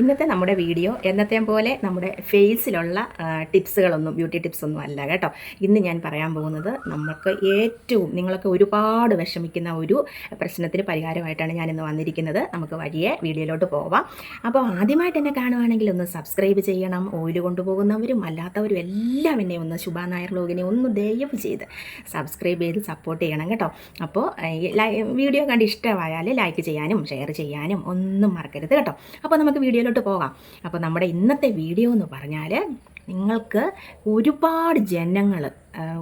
ഇന്നത്തെ നമ്മുടെ വീഡിയോ എന്നത്തെ പോലെ നമ്മുടെ ഫേസിലുള്ള ടിപ്സുകളൊന്നും ബ്യൂട്ടി ടിപ്സ് ഒന്നും അല്ല കേട്ടോ. ഇന്ന് ഞാൻ പറയാൻ പോകുന്നത് നമുക്ക് ഏറ്റവും നിങ്ങളൊക്കെ ഒരുപാട് വിഷമിക്കുന്ന ഒരു പ്രശ്നത്തിന് പരിഹാരമായിട്ടാണ് ഞാൻ ഇന്ന് വന്നിരിക്കുന്നത്. നമുക്ക് വഴിയെ വീഡിയോയിലോട്ട് പോവാം. അപ്പോൾ ആദ്യമായിട്ട് എന്നെ കാണുവാണെങ്കിൽ ഒന്ന് സബ്സ്ക്രൈബ് ചെയ്യണം. ഓയിൽ കൊണ്ടുപോകുന്നവരും അല്ലാത്തവരും എല്ലാം എന്നെ ഒന്ന് ശുഭാ നായർ ലോകിനെ ഒന്ന് ദയവ് ചെയ്ത് സബ്സ്ക്രൈബ് ചെയ്ത് സപ്പോർട്ട് ചെയ്യണം കേട്ടോ. അപ്പോൾ വീഡിയോ കണ്ട് ഇഷ്ടമായാൽ ലൈക്ക് ചെയ്യാനും ഷെയർ ചെയ്യാനും ഒന്നും മറക്കരുത് കേട്ടോ. അപ്പോൾ നമുക്ക് വീഡിയോയിലോട്ട് പോകാം. അപ്പോൾ നമ്മുടെ ഇന്നത്തെ വീഡിയോ എന്ന് പറഞ്ഞാൽ നിങ്ങൾക്ക് ഒരുപാട് ജനങ്ങൾ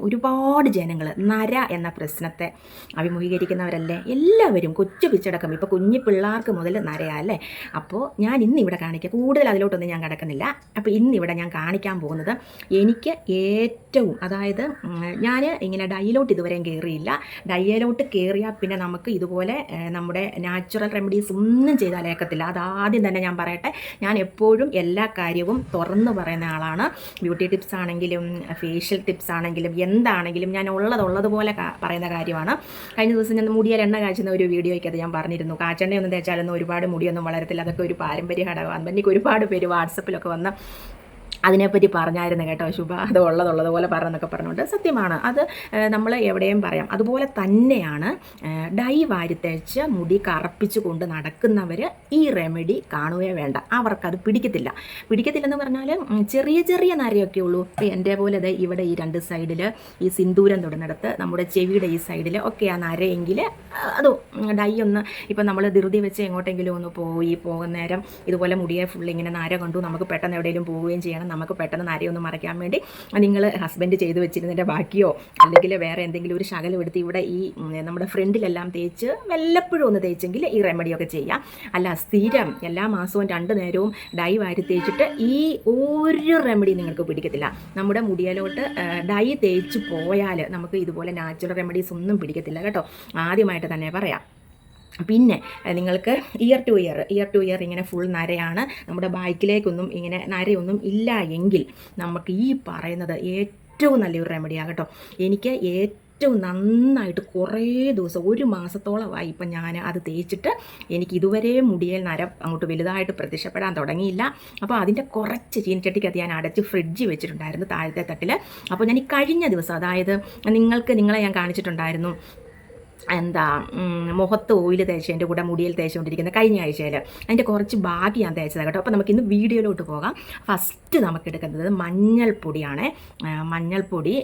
ഒരുപാട് ജനങ്ങൾ നര എന്ന പ്രശ്നത്തെ അഭിമുഖീകരിക്കുന്നവരല്ലേ? എല്ലാവരും കൊച്ചു പിച്ചടക്കം. ഇപ്പോൾ കുഞ്ഞു പിള്ളേർക്ക് മുതൽ നരയല്ലേ അപ്പോൾ ഞാൻ ഇന്ന് ഇവിടെ കാണിക്കുക കൂടുതൽ അതിലോട്ടൊന്നും ഞാൻ കിടക്കുന്നില്ല. അപ്പോൾ ഇന്നിവിടെ ഞാൻ കാണിക്കാൻ പോകുന്നത് എനിക്ക് ഏറ്റവും അതായത് ഞാൻ ഇങ്ങനെ ഡയലോട്ട് ഇതുവരെയും കയറിയില്ല ഡയലോട്ട് കയറിയാൽ പിന്നെ നമുക്ക് ഇതുപോലെ നമ്മുടെ നാച്ചുറൽ റെമഡീസ് ഒന്നും ചെയ്താലേക്കത്തില്ല അതാദ്യം തന്നെ ഞാൻ പറയട്ടെ. ഞാൻ എപ്പോഴും എല്ലാ കാര്യവും തുറന്നു പറയുന്ന ആളാണ്. ബ്യൂട്ടി ടിപ്സ് ആണെങ്കിലും ഫേഷ്യൽ ടിപ്സ് ആണെങ്കിലും എന്താണെങ്കിലും ഞാൻ ഉള്ളത് ഉള്ളതുപോലെ പറയുന്ന കാര്യമാണ്. കഴിഞ്ഞ ദിവസം ഞാൻ മുടിയിൽ എണ്ണ കാച്ചുന്ന ഒരു വീഡിയോയ്ക്ക് അത് ഞാൻ പറഞ്ഞിരുന്നു. കാച്ചെണ്ണയൊന്നും തേച്ചാലൊന്നും ഒരുപാട് മുടിയൊന്നും വളരത്തില്ല. അതൊക്കെ ഒരു പാരമ്പര്യ ഘടകമാണ്. എനിക്ക് ഒരുപാട് പേര് വാട്സപ്പിലൊക്കെ വന്ന് അതിനെപ്പറ്റി പറഞ്ഞായിരുന്നു കേട്ടോ ശുഭ. അത് ഉള്ളതുള്ളതുപോലെ പറഞ്ഞെന്നൊക്കെ പറഞ്ഞുകൊണ്ട് സത്യമാണ്. അത് നമ്മൾ എവിടെയും പറയാം. അതുപോലെ തന്നെയാണ് ഡൈ വാരിത്തേച്ച് മുടി കറപ്പിച്ച് കൊണ്ട് നടക്കുന്നവർ ഈ റെമഡി കാണുകയേ വേണ്ട. അവർക്കത് പിടിക്കത്തില്ല. പിടിക്കത്തില്ലെന്ന് പറഞ്ഞാൽ ചെറിയ ചെറിയ നരയൊക്കെ ഉള്ളൂ. എന്റെ പോലെ ദേ ഇവിടെ ഈ രണ്ട് സൈഡിൽ ഈ സിന്ദൂരം തൊടുന്നിടത്ത് നമ്മുടെ ചെവിയുടെ ഈ സൈഡിൽ ഒക്കെ ആ നരയെങ്കിൽ അത് ഡൈ ഒന്ന് ഇപ്പം നമ്മൾ ധൃതി വെച്ച് എങ്ങോട്ടെങ്കിലും ഒന്ന് പോയി പോകുന്ന നേരം ഇതുപോലെ മുടിയെ ഫുൾ ഇങ്ങനെ നര കണ്ടു നമുക്ക് പെട്ടെന്ന് എവിടെയെങ്കിലും പോവുകയും ചെയ്യണം. നമുക്ക് പെട്ടെന്ന് നരയൊന്ന് മറയ്ക്കാൻ വേണ്ടി നിങ്ങൾ ഹസ്ബൻഡ് ചെയ്ത് വെച്ചിരുന്നതിന്റെ ബാക്കിയോ അല്ലെങ്കിൽ വേറെ എന്തെങ്കിലും ഒരു ശകലം എടുത്ത് ഇവിടെ ഈ നമ്മുടെ ഫ്രണ്ടിലെല്ലാം തേച്ച് വല്ലപ്പോഴും ഒന്ന് തേച്ചെങ്കിൽ ഈ റെമഡിയൊക്കെ ചെയ്യാം. അല്ല സ്ഥിരം എല്ലാ മാസവും രണ്ട് നേരവും ഡൈ വാരി തേച്ചിട്ട് ഈ ഒരു റെമഡി നിങ്ങൾക്ക് പിടിക്കത്തില്ല. നമ്മുടെ മുടിയിലോട്ട് ഡൈ തേച്ച് പോയാൽ നമുക്ക് ഇതുപോലെ നാച്ചുറൽ റെമഡീസ് ഒന്നും പിടിക്കത്തില്ല കേട്ടോ. ആദ്യമായിട്ട് തന്നെ പറയാം. പിന്നെ നിങ്ങൾക്ക് ear to ear ear to ear ഇങ്ങനെ ഫുൾ നരയാണ്. നമ്മുടെ ബാക്കിലേക്കൊന്നും ഇങ്ങനെ നരയൊന്നും ഇല്ല എങ്കിൽ നമുക്ക് ഈ പറയുന്നത് ഏറ്റവും നല്ലൊരു റെമഡിയാണ് കേട്ടോ. എനിക്ക് ഏറ്റവും നന്നായിട്ട് കുറേ ദിവസം ഒരു മാസത്തോളമായി ഇപ്പം ഞാൻ അത് തേച്ചിട്ട് എനിക്ക് ഇതുവരെ മുടിയിൽ നര അങ്ങോട്ട് വലുതായിട്ട് പ്രത്യക്ഷപ്പെടാൻ തുടങ്ങിയില്ല. അപ്പോൾ അതിന്റെ കുറച്ച് ചീനച്ചട്ടിക്കകത്ത് ഞാൻ അടച്ച് ഫ്രിഡ്ജ് വെച്ചിട്ടുണ്ടായിരുന്നു താഴത്തെ തട്ടിൽ അപ്പോൾ ഞാൻ ഈ കഴിഞ്ഞ ദിവസം അതായത് നിങ്ങൾക്ക് നിങ്ങളെ ഞാൻ കാണിച്ചിട്ടുണ്ടായിരുന്നു എന്താ മുഖത്ത് ഓയിൽ തേച്ചതിന്റെ കൂടെ മുടിയിൽ തേച്ചുകൊണ്ടിരിക്കുന്ന കഴിഞ്ഞ ആഴ്ചയിൽ അതിന്റെ കുറച്ച് ബാക്കി ഞാൻ തേച്ചതാണ് കേട്ടോ. അപ്പോൾ നമുക്ക് ഇന്ന് വീഡിയോയിലോട്ട് പോകാം. ഫസ്റ്റ് നമുക്ക് എടുക്കുന്നത് മഞ്ഞൾപ്പൊടിയാണ്. മഞ്ഞൾപ്പൊടി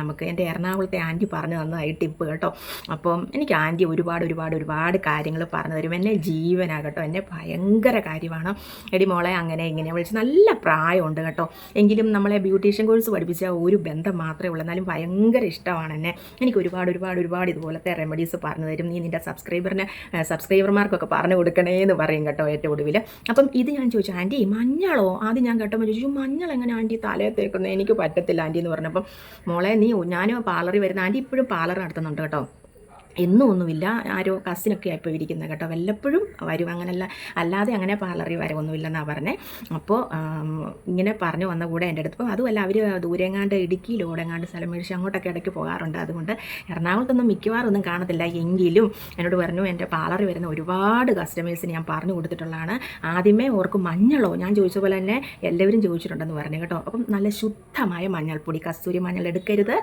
നമുക്ക് എന്റെ എറണാകുളത്തെ ആന്റി പറഞ്ഞു തന്നതായി ടിപ്പ് കേട്ടോ. അപ്പം എനിക്ക് ആന്റി ഒരുപാട് ഒരുപാട് ഒരുപാട് കാര്യങ്ങൾ പറഞ്ഞു തരും. എന്നെ ജീവനാണ് കേട്ടോ. എന്നെ ഭയങ്കര കാര്യമാണ്. എടി മോളെ അങ്ങനെ ഇങ്ങനെ വിളിച്ച് നല്ല പ്രായമുണ്ട് കേട്ടോ. എങ്കിലും നമ്മളെ ബ്യൂട്ടീഷ്യൻ കോഴ്സ് പഠിപ്പിച്ച ഒരു ബന്ധം മാത്രമേ ഉള്ളൂ. എന്നാലും ഭയങ്കര ഇഷ്ടമാണ് എന്നെ. എനിക്ക് ഒരുപാട് ഒരുപാട് ഒരുപാട് ഇതുപോലത്തെ റെമഡീസ് പറഞ്ഞു തരും. നീ നിന്റെ സബ്സ്ക്രൈബറിന് സബ്സ്ക്രൈബർമാർക്കൊക്കെ പറഞ്ഞു കൊടുക്കണേ എന്ന് പറയും കേട്ടോ ഏറ്റവും ഒടുവിൽ. അപ്പം ഇത് ഞാൻ ചോദിച്ചു ആന്റി മഞ്ഞളോ? ആദ്യം ഞാൻ കേട്ടപ്പോൾ ചോദിച്ചു മഞ്ഞൾ എങ്ങനെ ആന്റി തലയെ തേക്കുന്നത് എനിക്ക് പറ്റത്തില്ല ആന്റി എന്ന് പറഞ്ഞപ്പം മോളെ നീ ഞാൻ പാർലറിൽ വരുന്ന ആന്റി ഇപ്പോഴും പാർലർ നടത്തുന്നുണ്ട് കേട്ടോ. എന്നും ഒന്നുമില്ല. ആരോ കസിനൊക്കെ ആയിപ്പോൾ ഇരിക്കുന്നത് കേട്ടോ. വല്ലപ്പോഴും വരും. അങ്ങനെയല്ല അല്ലാതെ അങ്ങനെ പാർലറിൽ വരവൊന്നുമില്ലെന്നാണ് പറഞ്ഞത് അപ്പോൾ ഇങ്ങനെ പറഞ്ഞു വന്ന കൂടെ എന്റെ അടുത്ത്. അതുമല്ല അവർ ദൂരെങ്ങാണ്ട് ഇടുക്കിയിലോ എങ്ങാണ്ട് സ്ഥലം മേടിച്ച് അങ്ങോട്ടൊക്കെ ഇടയ്ക്ക് പോകാറുണ്ട്. അതുകൊണ്ട് എറണാകുളത്തൊന്നും മിക്കവാറും ഒന്നും കാണത്തില്ല. എങ്കിലും എന്നോട് പറഞ്ഞു എന്റെ പാർലറിൽ വരുന്ന ഒരുപാട് കസ്റ്റമേഴ്സിന് ഞാൻ പറഞ്ഞു കൊടുത്തിട്ടുള്ളതാണ്. ആദ്യമേ ഓർക്ക് മഞ്ഞളോ? ഞാൻ ചോദിച്ച പോലെ തന്നെ എല്ലാവരും ചോദിച്ചിട്ടുണ്ടെന്ന് പറഞ്ഞു കേട്ടോ. അപ്പം നല്ല ശുദ്ധമായ മഞ്ഞൾപ്പൊടി. കസ്തൂരി മഞ്ഞൾ എടുക്കരുത്.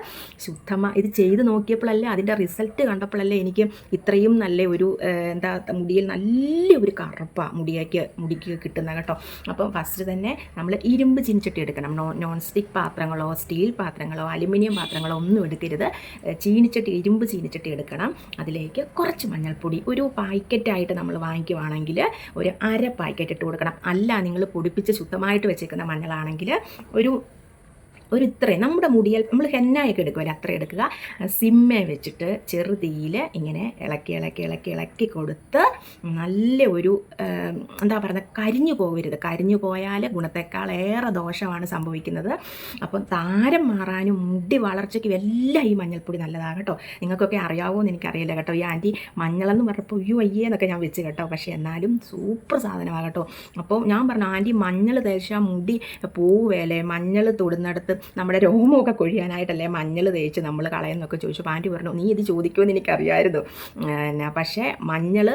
ശുദ്ധമായ ഇത് ചെയ്ത് നോക്കിയപ്പോഴല്ലേ അതിന്റെ റിസൾട്ട് കണ്ടപ്പോഴല്ലേ എനിക്ക് ഇത്രയും നല്ല ഒരു എന്താ മുടിയിൽ നല്ല ഒരു കറുപ്പ മുടിയാക്കി മുടിക്ക് കിട്ടുന്ന കേട്ടോ. അപ്പം ഫസ്റ്റ് തന്നെ നമ്മൾ ഇരുമ്പ് ചീനിച്ചട്ടി എടുക്കണം. നോൺ സ്റ്റിക്ക് പാത്രങ്ങളോ സ്റ്റീൽ പാത്രങ്ങളോ അലുമിനിയം പാത്രങ്ങളോ ഒന്നും എടുക്കരുത്. ചീനിച്ചട്ടി ഇരുമ്പ് ചീനിച്ചട്ടി എടുക്കണം. അതിലേക്ക് കുറച്ച് മഞ്ഞൾപ്പൊടി ഒരു പാക്കറ്റായിട്ട് നമ്മൾ വാങ്ങിക്കുവാണെങ്കിൽ ഒരു അര പാക്കറ്റ് ഇട്ട് കൊടുക്കണം. അല്ല നിങ്ങൾ പൊടിപ്പിച്ച് ശുദ്ധമായിട്ട് വെച്ചേക്കുന്ന മഞ്ഞളാണെങ്കിൽ ഒരു ഒരു ഇത്രയും നമ്മുടെ മുടിയൽ നമ്മൾ ഹെന്നായൊക്കെ എടുക്കുമല്ലോ അത്ര എടുക്കുക. സിമ്മേ വെച്ചിട്ട് ചെറുതീയിൽ ഇങ്ങനെ ഇളക്കി ഇളക്കി ഇളക്കി ഇളക്കി കൊടുത്ത് നല്ല ഒരു എന്താ പറയുന്നത് കരിഞ്ഞു പോകരുത്. കരിഞ്ഞു പോയാൽ ഗുണത്തെക്കാൾ ഏറെ ദോഷമാണ് സംഭവിക്കുന്നത്. അപ്പം താരം മാറാനും മുടി വളർച്ചയ്ക്കും എല്ലാം ഈ മഞ്ഞൾപ്പൊടി നല്ലതാണ് കേട്ടോ. നിങ്ങൾക്കൊക്കെ അറിയാവോ എന്ന് എനിക്കറിയില്ല കേട്ടോ. ഈ ആന്റി മഞ്ഞളെന്ന് പറഞ്ഞപ്പോൾ അയ്യോ അയ്യേ എന്നൊക്കെ ഞാൻ വെച്ച് കേട്ടോ. പക്ഷേ എന്നാലും സൂപ്പർ സാധനമാണ് കേട്ടോ. അപ്പോൾ ഞാൻ പറഞ്ഞു ആന്റി മഞ്ഞൾ തേച്ചാൽ മുടി പോവുകയല്ലേ മഞ്ഞൾ തൊടുന്നിടത്ത് നമ്മുടെ രോമമൊക്കെ കൊഴിയാനായിട്ടല്ലേ മഞ്ഞൾ തേച്ച് നമ്മൾ കളയുന്നൊക്കെ ചോദിച്ചു. പാന്റി പറഞ്ഞു നീ ഇത് ചോദിക്കുമെന്ന് എനിക്കറിയായിരുന്നു. എന്നാ പക്ഷേ മഞ്ഞൾ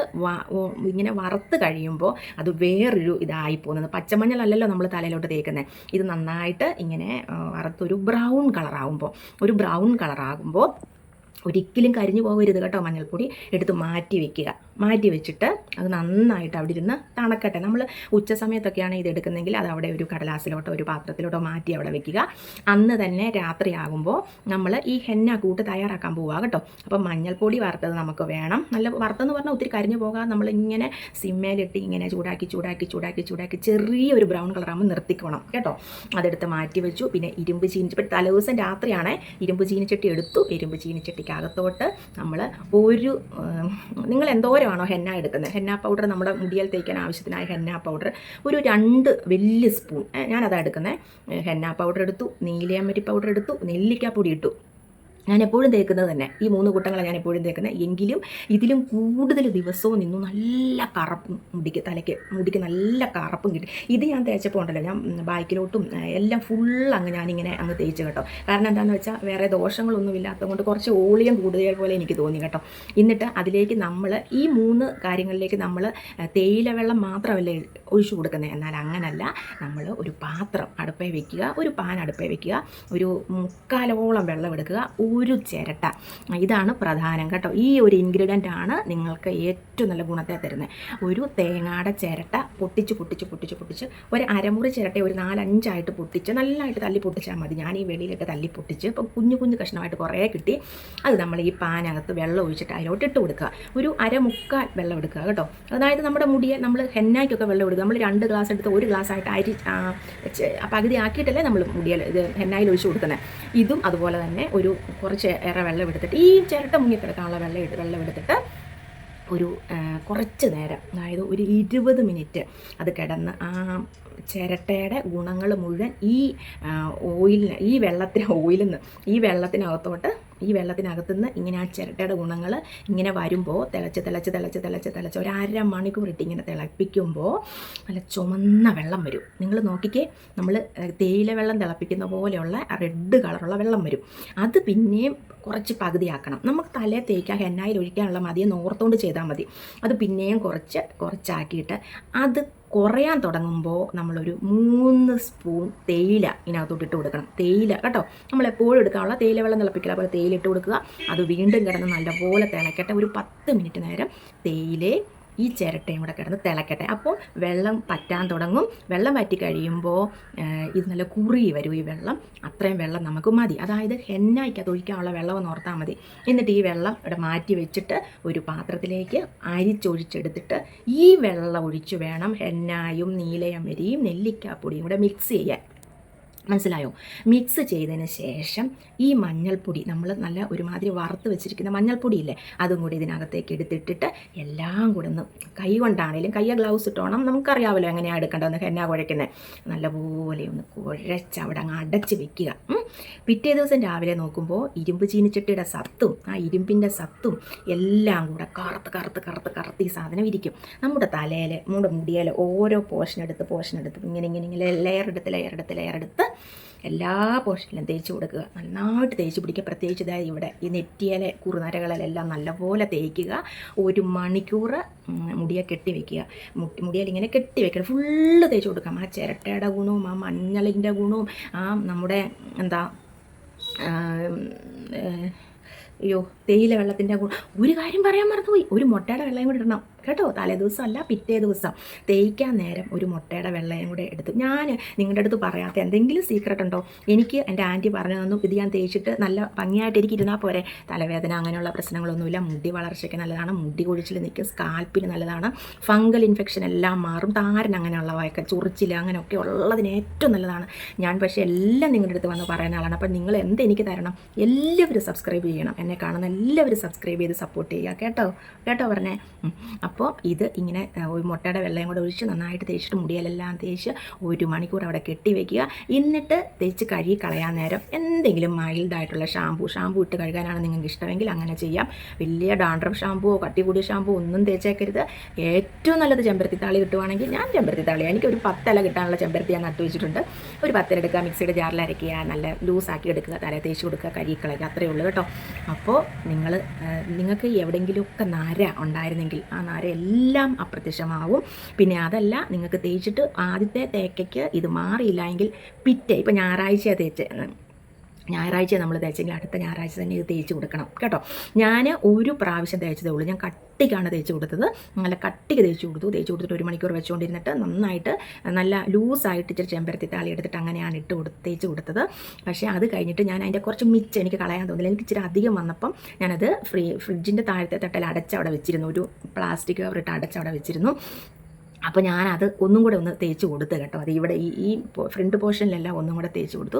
ഇങ്ങനെ വറുത്ത് കഴിയുമ്പോൾ അത് വേറൊരു ഇതായി പോകുന്നത്. പച്ചമഞ്ഞളല്ലല്ലോ നമ്മൾ തലയിലോട്ട് തേക്കുന്നത് ഇത് നന്നായിട്ട് ഇങ്ങനെ വറുത്തൊരു ബ്രൗൺ കളറാകുമ്പോൾ ഒരു ബ്രൗൺ കളറാകുമ്പോൾ ഒരിക്കലും കരിഞ്ഞു പോകരുത് കേട്ടോ മഞ്ഞൾപ്പൊടി. എടുത്ത് മാറ്റി വെക്കുക. മാറ്റി വെച്ചിട്ട് അത് നന്നായിട്ട് അവിടെ ഇരുന്ന് തണക്കട്ടെ. നമ്മൾ ഉച്ച സമയത്തൊക്കെയാണ് ഇത് എടുക്കുന്നതെങ്കിൽ അത് അവിടെ ഒരു കടലാസിലോട്ടോ ഒരു പാത്രത്തിലോട്ടോ മാറ്റി അവിടെ വെക്കുക. അന്ന് തന്നെ രാത്രിയാകുമ്പോൾ നമ്മൾ ഈ ഹെന്ന കൂട്ട് തയ്യാറാക്കാൻ പോവുക കേട്ടോ. അപ്പം മഞ്ഞൾപ്പൊടി വറുത്തത് നമുക്ക് വേണം. നല്ല വറുത്തെന്ന് പറഞ്ഞാൽ ഒത്തിരി കരിഞ്ഞു പോകാതെ നമ്മൾ ഇങ്ങനെ സിമ്മേലിട്ട് ഇങ്ങനെ ചൂടാക്കി ചൂടാക്കി ചൂടാക്കി ചൂടാക്കി ചെറിയൊരു ബ്രൗൺ കളറാകുമ്പോൾ നിർത്തിക്കണം കേട്ടോ. അതെടുത്ത് മാറ്റി വെച്ചു. പിന്നെ ഇരുമ്പ് ചീനിച്ചട്ടി തലേദിവസം രാത്രിയാണ്. ഇരുമ്പ് ചീനിച്ചട്ടി എടുത്തു. ഇരുമ്പ് ചീനിച്ചട്ടിക്കകത്തോട്ട് നമ്മൾ ഒരു നിങ്ങൾ എന്തോരമാണോ ഹെന്ന എടുക്കുന്നത്? ഹെന്ന പൗഡർ നമ്മുടെ മുടിയിൽ തേക്കാൻ ആവശ്യത്തിനായ ഹെന്ന പൗഡർ ഒരു രണ്ട് വലിയ സ്പൂൺ ഞാനതാണ് ഞാനതാ എടുക്കുന്നത് ഹെന്ന പൗഡർ എടുത്തു നീലയമ്മരി പൗഡർ എടുത്തു നെല്ലിക്കാപ്പൊടി ഇട്ടു. ഞാൻ എപ്പോഴും തേക്കുന്നത് തന്നെ. ഈ മൂന്ന് കൂട്ടങ്ങളാണ് ഞാൻ എപ്പോഴും തേക്കുന്നത്. എങ്കിലും ഇതിലും കൂടുതൽ ദിവസവും നിന്നു നല്ല കറപ്പും മുടിക്ക് തലയ്ക്ക് മുടിക്ക് നല്ല കറപ്പും കിട്ടി. ഇത് ഞാൻ തേച്ചപ്പോൾ ഉണ്ടല്ലോ ഞാൻ ബാക്കിലോട്ടും എല്ലാം ഫുൾ അങ്ങ് ഞാനിങ്ങനെ അങ്ങ് തേച്ച് കേട്ടോ. കാരണം എന്താണെന്ന് വെച്ചാൽ വേറെ ദോഷങ്ങളൊന്നും ഇല്ലാത്തത് കൊണ്ട് കുറച്ച് ഓളിയം കൂടുതൽ പോലെ എനിക്ക് തോന്നി കേട്ടോ. എന്നിട്ട് അതിലേക്ക് നമ്മൾ ഈ മൂന്ന് കാര്യങ്ങളിലേക്ക് നമ്മൾ തേയില വെള്ളം മാത്രമല്ലേ ഒഴിച്ചു കൊടുക്കുന്നത് എന്നാൽ അങ്ങനല്ല. നമ്മൾ ഒരു പാത്രം അടുപ്പേ വയ്ക്കുക ഒരു പാൻ അടുപ്പേ വയ്ക്കുക ഒരു മുക്കാലോളം വെള്ളം എടുക്കുക ഒരു ചിരട്ട ഇതാണ് പ്രധാനം കേട്ടോ. ഈ ഒരു ഇൻഗ്രീഡിയന്റ് ആണ് നിങ്ങൾക്ക് ഏറ്റവും നല്ല ഗുണത്തെ തരുന്നത് ഒരു തേങ്ങയുടെ ചിരട്ട പൊട്ടിച്ച് പൊട്ടിച്ച് പൊട്ടിച്ച് പൊട്ടിച്ച് ഒരു അരമുറി ചിരട്ട ഒരു നാലഞ്ചായിട്ട് പൊട്ടിച്ച് നല്ലതായിട്ട് തല്ലി പൊട്ടിച്ചാൽ മതി. ഞാൻ ഈ വെളിയിലൊക്കെ തല്ലി പൊട്ടിച്ച് ഇപ്പം കുഞ്ഞു കുഞ്ഞു കഷ്ണമായിട്ട് കുറേ കിട്ടി. അത് നമ്മൾ ഈ പാനകത്ത് വെള്ളം ഒഴിച്ചിട്ട് അതിലോട്ട് ഇട്ട് കൊടുക്കുക. ഒരു അരമുക്കാൽ വെള്ളം എടുക്കുക കേട്ടോ. അതായത് നമ്മുടെ മുടിയെ നമ്മൾ ഹെന്നായ്ക്കൊക്കെ വെള്ളം എടുക്കുക. നമ്മൾ രണ്ട് ഗ്ലാസ് എടുത്ത് ഒരു ഗ്ലാസ് ആയിട്ട് അരി പകുതി ആക്കിയിട്ടല്ലേ നമ്മൾ മുടിയിൽ ഇത് ഹെന്നായിൽ ഒഴിച്ച് കൊടുക്കുന്നത് ഇതും അതുപോലെ തന്നെ ഒരു കുറച്ച് ഏറെ വെള്ളം എടുത്തിട്ട് ഈ ചിരട്ട മുങ്ങിക്കിടക്കാനുള്ള വെള്ളം ഇട്ട് വെള്ളം എടുത്തിട്ട് ഒരു കുറച്ച് നേരം അതായത് ഒരു ഇരുപത് മിനിറ്റ് അത് കിടന്ന് ആ ചിരട്ടയുടെ ഗുണങ്ങൾ മുഴുവൻ ഈ ഓയിലിന് ഈ വെള്ളത്തിന് ഓയിലിൽ നിന്ന് ഈ വെള്ളത്തിനകത്തോട്ട് ഈ വെള്ളത്തിനകത്തുനിന്ന് ഇങ്ങനെ ആ ചിരട്ടയുടെ ഗുണങ്ങൾ ഇങ്ങനെ വരുമ്പോൾ തിളച്ച് തിളച്ച് തിളച്ച് തിളച്ച് തിളച്ച് ഒരു അര മണിക്കൂർ ഇട്ട് ഇങ്ങനെ തിളപ്പിക്കുമ്പോൾ നല്ല ചുമന്ന വെള്ളം വരും. നിങ്ങൾ നോക്കിക്കേ നമ്മൾ തേയില വെള്ളം തിളപ്പിക്കുന്ന പോലെയുള്ള റെഡ് കളറുള്ള വെള്ളം വരും. അത് പിന്നെയും കുറച്ച് പകുതിയാക്കണം. നമുക്ക് തലേ തേക്കാൻ ഹെന്നായിൽ ഒഴിക്കാനുള്ള മതിയെന്ന് ഓർത്തുകൊണ്ട് ചെയ്താൽ മതി. അത് പിന്നെയും കുറച്ച് കുറച്ചാക്കിയിട്ട് അത് കുറയാൻ തുടങ്ങുമ്പോൾ നമ്മളൊരു മൂന്ന് സ്പൂൺ തേയില ഇതിനകത്തോട്ട് ഇട്ട് കൊടുക്കണം. തേയില കേട്ടോ. നമ്മൾ എപ്പോഴും എടുക്കാനുള്ള തേയില വെള്ളം തിളപ്പിക്കില്ല അപ്പോൾ തേയില ഇട്ട് കൊടുക്കുക. അത് വീണ്ടും കിടന്ന് നല്ലപോലെ തിളക്കട്ടെ. ഒരു പത്ത് മിനിറ്റ് നേരം തേയിലയെ ഈ ചിരട്ടയും കൂടെ കിടന്ന് തിളക്കട്ടെ. അപ്പോൾ വെള്ളം പറ്റാൻ തുടങ്ങും. വെള്ളം വറ്റി കഴിയുമ്പോൾ ഇത് നല്ല കുറി വരും ഈ വെള്ളം. അത്രയും വെള്ളം നമുക്ക് മതി. അതായത് ഹെന്നായിക്ക് അത് ഒഴിക്കാനുള്ള വെള്ളം ഒന്ന് ഓർത്താൽ മതി. എന്നിട്ട് ഈ വെള്ളം ഇവിടെ മാറ്റി വെച്ചിട്ട് ഒരു പാത്രത്തിലേക്ക് അരിച്ചൊഴിച്ചെടുത്തിട്ട് ഈ വെള്ളം ഒഴിച്ച് വേണം ഹെന്നായും നീലയമരിയും നെല്ലിക്കാപ്പൊടിയും കൂടെ മിക്സ് ചെയ്യാൻ. മനസ്സിലായോ? മിക്സ് ചെയ്തതിന് ശേഷം ഈ മഞ്ഞൾപ്പൊടി നമ്മൾ നല്ല ഒരുമാതിരി വറുത്ത് വെച്ചിരിക്കുന്ന മഞ്ഞൾപ്പൊടി ഇല്ലേ അതും കൂടി ഇതിനകത്തേക്ക് എടുത്തിട്ടിട്ട് എല്ലാം കൂടെ ഒന്ന് കൈ കൊണ്ടാണേലും കയ്യ ഗ്ലൗസ് ഇട്ടോണം. നമുക്കറിയാമല്ലോ എങ്ങനെയാണ് എടുക്കേണ്ടതെന്ന് എന്നാ കുഴയ്ക്കുന്നത് നല്ലപോലെ ഒന്ന് കുഴച്ച് അവിടെ അങ്ങ് അടച്ച് വെക്കുക. പിറ്റേ ദിവസം രാവിലെ നോക്കുമ്പോൾ ഇരുമ്പ് ചീനിച്ചട്ടിയുടെ സത്തും ആ ഇരുമ്പിന്റെ സത്തും എല്ലാം കൂടെ കറുത്ത് കറുത്ത് കറുത്ത് കറുത്ത് ഈ സാധനം ഇരിക്കും. നമ്മുടെ തലയിൽ നമ്മുടെ മുടിയിൽ ഓരോ പോർഷൻ എടുത്ത് പോർഷൻ എടുത്ത് ഇങ്ങനെ ഇങ്ങനെ ഇങ്ങനെ ലെയർ എടുത്ത് ലെയർ എടുത്ത് ലെയർ എടുത്ത് എല്ലാ പോർഷനിലും തേച്ച് കൊടുക്കുക. നന്നായിട്ട് തേച്ച് പിടിക്കുക. പ്രത്യേകിച്ച് ഇതായി ഇവിടെ ഈ നെറ്റിയിലെ കുറുനരകളിലെല്ലാം നല്ലപോലെ തേക്കുക. ഒരു മണിക്കൂർ മുടിയെ കെട്ടി വെക്കുക. മുട്ടി മുടിയിൽ ഇങ്ങനെ കെട്ടി വെക്കണം. ഫുള്ള് തേച്ച് കൊടുക്കാം ആ ചിരട്ടയുടെ ഗുണവും ആ മഞ്ഞളിന്റെ ഗുണവും ആ നമ്മുടെ എന്താ അയ്യോ തേയില വെള്ളത്തിന്റെ ഒരു കാര്യം പറയാൻ മറന്നുപോയി. ഒരു മുട്ടയുടെ വെള്ളം കൂടി ഇടണം. കേട്ടോ? തലേ ദിവസം അല്ല പിറ്റേ ദിവസം. തേയ്ക്കാൻ നേരം ഒരു മുട്ടയുടെ വെള്ളയും കൂടെ എടുത്തു. ഞാൻ നിങ്ങളുടെ അടുത്ത് പറയാത്ത എന്തെങ്കിലും സീക്രട്ട് ഉണ്ടോ? എനിക്ക് എന്റെ ആന്റി പറഞ്ഞു തന്നു. ഇത് ഞാൻ തേച്ചിട്ട് നല്ല ഭംഗിയായിട്ട് എനിക്ക് ഇരുന്നാൽ പോരെ. തലവേദന അങ്ങനെയുള്ള പ്രശ്നങ്ങളൊന്നുമില്ല. മുടി വളർച്ചയ്ക്ക് നല്ലതാണ്. മുടി കൊഴിച്ചിൽ നിൽക്കും. സ്കാൽപ്പിന് നല്ലതാണ്. ഫംഗൽ ഇൻഫെക്ഷൻ എല്ലാം മാറും. താരൻ അങ്ങനെയുള്ളവയൊക്കെ ചൊറിച്ചിൽ അങ്ങനെയൊക്കെ ഉള്ളതിന് ഏറ്റവും നല്ലതാണ്. ഞാൻ പക്ഷേ എല്ലാം നിങ്ങളുടെ അടുത്ത് വന്ന് പറയുന്ന ആളാണ്. അപ്പം നിങ്ങൾ എന്ത് എനിക്ക് തരണം? എല്ലാവരും സബ്സ്ക്രൈബ് ചെയ്യണം. എന്നെ കാണുന്ന എല്ലാവരും സബ്സ്ക്രൈബ് ചെയ്ത് സപ്പോർട്ട് ചെയ്യുക. കേട്ടോ? കേട്ടോ പറഞ്ഞേ. അപ്പോൾ ഇത് ഇങ്ങനെ ഒരു മുട്ടയുടെ വെള്ളയും കൂടെ ഒഴിച്ച് നന്നായിട്ട് തേച്ചിട്ട് മുടിയിലെല്ലാം തേച്ച് ഒരു മണിക്കൂർ അവിടെ കെട്ടി വെക്കുക. എന്നിട്ട് തേച്ച് കഴുകി കളയാൻ നേരം എന്തെങ്കിലും മൈൽഡായിട്ടുള്ള ഷാമ്പൂ ഷാമ്പൂ ഇട്ട് കഴുകാനാണ് നിങ്ങൾക്ക് ഇഷ്ടമെങ്കിൽ അങ്ങനെ ചെയ്യാം. വലിയ ഡാൻഡ്രഫ് ഷാമ്പൂവോ കട്ടി കൂടിയ ഷാമ്പൂ ഒന്നും തേച്ചേക്കരുത്. ഏറ്റവും നല്ലത് ചെമ്പരത്തി താളി കിട്ടുവാണെങ്കിൽ ഞാൻ ചെമ്പരത്തി താളി എനിക്ക് ഒരു പത്തല കിട്ടാനുള്ള ചെമ്പരത്തി ഞാൻ നട്ടു വെച്ചിട്ടുണ്ട്. ഒരു പത്തലെടുക്കുക മിക്സിയുടെ ജാറിൽ അരയ്ക്കുക നല്ല ലൂസാക്കി എടുക്കുക തല തേച്ച് കൊടുക്കുക കഴുകി കളയുക അത്രയേ ഉള്ളൂ കേട്ടോ. അപ്പോൾ നിങ്ങൾ നിങ്ങൾക്ക് എവിടെയെങ്കിലുമൊക്കെ നര ഉണ്ടായിരുന്നെങ്കിൽ ആ നര എല്ലാം അപ്രത്യക്ഷമാവും. പിന്നെ അതല്ല നിങ്ങൾക്ക് തേച്ചിട്ട് ആദ്യത്തെ തേക്കയ്ക്ക് ഇത് മാറിയില്ല എങ്കിൽ പിറ്റേ ഇപ്പം ഞായറാഴ്ച തേച്ച്. ഞായറാഴ്ച നമ്മൾ തേച്ചെങ്കിൽ അടുത്ത ഞായറാഴ്ച തന്നെ ഇത് തേച്ച് കൊടുക്കണം. കേട്ടോ? ഞാൻ ഒരു പ്രാവശ്യം തേച്ചതേ ഉള്ളൂ. ഞാൻ കട്ടിക്കാണ് തേച്ച് കൊടുത്തത്. നല്ല കട്ടിക്ക് തേച്ച് കൊടുത്തു. തേച്ച് കൊടുത്തിട്ട് ഒരു മണിക്കൂർ വെച്ചുകൊണ്ടിരുന്നിട്ട് നന്നായിട്ട് നല്ല ലൂസായിട്ട് ഇച്ചിരി ചെമ്പരത്തി താളി എടുത്തിട്ട് അങ്ങനെയാണ് ഇട്ട് കൊടുത്ത് തേച്ച് കൊടുത്തത്. പക്ഷേ അത് കഴിഞ്ഞിട്ട് ഞാൻ അതിന്റെ കുറച്ച് മിച്ചം എനിക്ക് കളയാൻ തോന്നില്ല. എനിക്ക് ഇച്ചിരി അധികം വന്നപ്പം ഞാനത് ഫ്രീ ഫ്രിഡ്ജിന്റെ താഴത്തെ തട്ടൽ അടച്ചവിടെ വെച്ചിരുന്നു. ഒരു പ്ലാസ്റ്റിക് കവറിട്ട് അടച്ചവിടെ വെച്ചിരുന്നു. അപ്പോൾ ഞാനത് ഒന്നും കൂടെ ഒന്ന് തേച്ച് കൊടുത്ത് കേട്ടോ. അത് ഇവിടെ ഈ ഈ ഫ്രണ്ട് പോർഷനിലെല്ലാം ഒന്നും കൂടെ തേച്ച് കൊടുത്തു.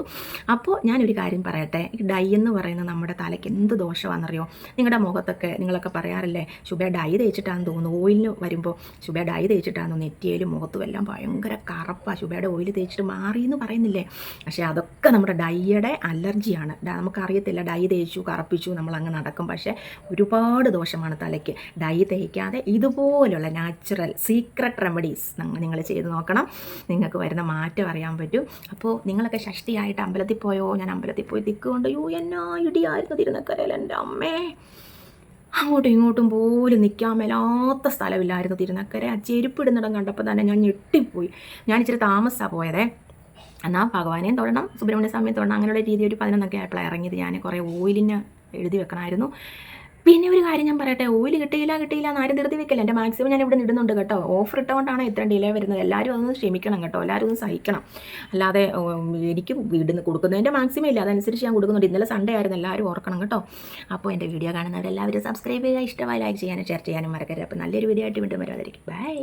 അപ്പോൾ ഞാനൊരു കാര്യം പറയട്ടെ. ഈ ഡൈ എന്ന് പറയുന്നത് നമ്മുടെ തലയ്ക്ക് എന്ത് ദോഷമാണെന്നറിയോ? നിങ്ങളുടെ മുഖത്തൊക്കെ നിങ്ങളൊക്കെ പറയാറില്ലേ ശുഭ ഡൈ തേച്ചിട്ടാണെന്ന് തോന്നുന്നു. ഓയിലിന് വരുമ്പോൾ ശുഭ ഡൈ തേച്ചിട്ടാണെന്ന് നെറ്റിയിലും മുഖത്തും എല്ലാം ഭയങ്കര കറപ്പാണ് ശുഭയുടെ ഓയിൽ തേച്ചിട്ട് മാറി എന്ന് പറയുന്നില്ലേ? പക്ഷേ അതൊക്കെ നമ്മുടെ ഡൈയുടെ അലർജിയാണ്. നമുക്കറിയത്തില്ല ഡൈ തേച്ചു കറപ്പിച്ചു നമ്മൾ അങ്ങ് നടക്കും. പക്ഷേ ഒരുപാട് ദോഷമാണ് തലയ്ക്ക്. ഡൈ തേക്കാതെ ഇതുപോലുള്ള നാച്ചുറൽ സീക്രട്ട് റെമഡീസ് നിങ്ങൾ ചെയ്ത് നോക്കണം. നിങ്ങൾക്ക് വരുന്ന മാറ്റം അറിയാൻ പറ്റും. അപ്പോൾ നിങ്ങളൊക്കെ ഷഷ്ടിയായിട്ട് അമ്പലത്തിൽ പോയോ? ഞാൻ അമ്പലത്തിൽ പോയി ദിക്ക് കൊണ്ട് യോ എന്നാ ഇടിയായിരുന്നു തിരുനക്കരയിൽ എന്റെ അമ്മേ. അങ്ങോട്ടും ഇങ്ങോട്ടും പോലും നിൽക്കാൻ മേലാത്ത സ്ഥലമില്ലായിരുന്നു തിരുനക്കര. ആ ചെരുപ്പിടുന്നിടം കണ്ടപ്പോൾ തന്നെ ഞാൻ ഞെട്ടിപ്പോയി. ഞാൻ ഇച്ചിരി താമസമാണ് പോയതേ. എന്നാൽ ഭഗവാനെയും തൊഴണം സുബ്രഹ്മണ്യ സ്വാമിയെ തൊഴണം അങ്ങനെയുള്ള രീതി ഒരു പതിനൊന്നൊക്കെ ആയപ്പോഴാണ് ഇറങ്ങിയത്. ഞാൻ കുറേ ഓയിലിന് എഴുതി വെക്കണമായിരുന്നു. പിന്നെ ഒരു കാര്യം ഞാൻ പറയട്ടെ ഓയിൽ കിട്ടിയില്ല കിട്ടിയില്ല ആരും ധൃതി വെക്കില്ല. എന്റെ മാക്സിമം ഞാൻ ഇവിടെ നിടുന്നുണ്ട് കേട്ടോ. ഓഫർ ഇട്ടുകൊണ്ടാണ് ഇത്ര ഡിലേ വരുന്നത്. എല്ലാവരും അതൊന്ന് ക്ഷമിക്കണം കേട്ടോ. എല്ലാവരും ഒന്ന് സഹിക്കണം. അല്ലാതെ എനിക്ക് വീടിന്ന് കൊടുക്കുന്നതിന്റെ മാക്സിമം ഇല്ല. അതനുസരിച്ച് ഞാൻ കൊടുക്കുന്നുണ്ട്. ഇന്നലെ സൺഡേ ആയിരുന്നു. എല്ലാവരും ഓർക്കണം കേട്ടോ. അപ്പോൾ എന്റെ വീഡിയോ കാണുന്നവരെല്ലാവരും സബ്സ്ക്രൈബ് ചെയ്യുക. ഇഷ്ടമായി ലൈക്ക് ചെയ്യാനും ഷെയർ ചെയ്യാനും മറക്കരുത്. അപ്പോൾ നല്ലൊരു വീഡിയോ ആയിട്ട് വീണ്ടും വരാതിരിക്കും. ബൈ